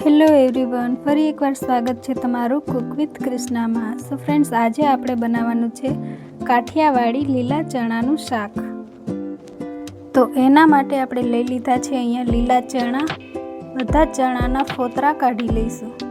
Hello everyone ફરી એકવાર સ્વાગત છે તમારું કુક વિથ કૃષ્ણામાં સો ફ્રેન્ડ્સ આજે આપણે બનાવવાનું છે કાઠિયાવાડી લીલા ચણાનું શાક. તો એના માટે આપણે લઈ લીધા છે અહીંયા લીલા ચણા, બધા ચણાના ફોતરા કાઢી લઈશું.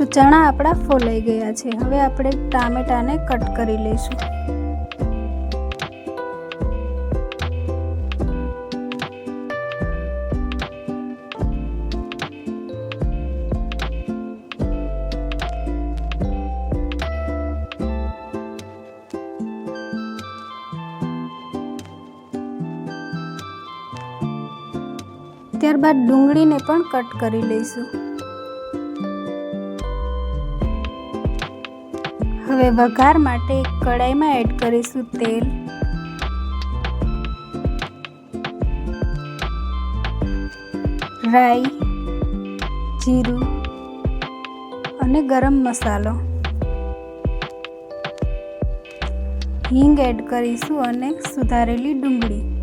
તો ચણા આપણા ફોલાઈ ગયા છે. હવે આપણે ટામેટાને કટ કરી લઈશું. ત્યારબાદ ડુંગળીને પણ કટ કરી લઈશું. હવે વઘાર માટે કડાઈમાં એડ કરીશું તેલ. રાઈ, જીરું અને ગરમ મસાલો. હિંગ એડ કરીશું અને સુધારેલી ડુંગળી.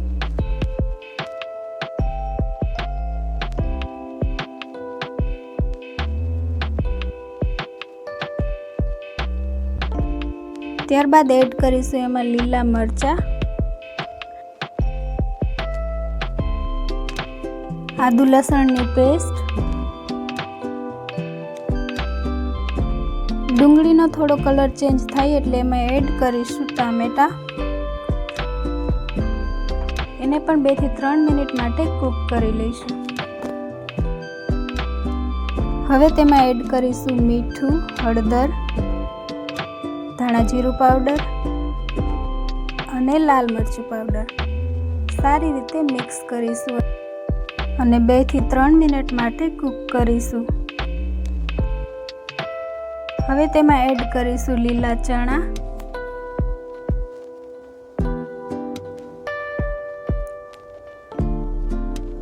ત્યારબાદ એડ કરીશું એમાં લીલા મરચાં. આદુ લસણની પેસ્ટ. ડુંગળીનો થોડો કલર ચેન્જ થાય એટલે એમાં એડ કરીશું ટામેટા. એને પણ બેથી ત્રણ મિનિટ માટે કૂક કરી લઈશું. હવે તેમાં એડ કરીશું મીઠું, હળદર. ધાણા જીરું પાવડર અને લાલ મરચું પાવડર સારી રીતે મિક્સ કરીશું અને બેથી ત્રણ મિનિટ માટે કૂક કરીશું. હવે તેમાં એડ કરીશું લીલા ચણા.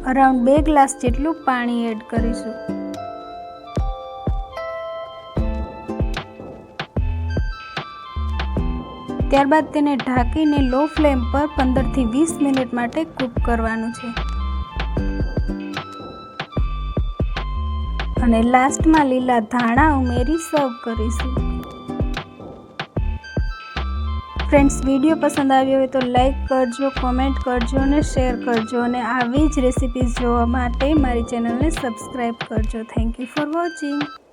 અરાઉન્ડ બે ગ્લાસ જેટલું પાણી એડ કરીશું. ત્યારબાદ તેને ઢાંકીને લો ફ્લેમ પર પંદરથી વીસ મિનિટ માટે કૂક કરવાનું છે. અને લાસ્ટમાં લીલા ધાણા ઉમેરી સર્વ કરીશું. ફ્રેન્ડ્સ, વીડિયો પસંદ આવ્યો હોય તો લાઈક કરજો, કોમેન્ટ કરજો અને શેર કરજો. અને આવી જ રેસિપીઝ જોવા માટે મારી ચેનલને સબસ્ક્રાઈબ કરજો. Thank you for watching.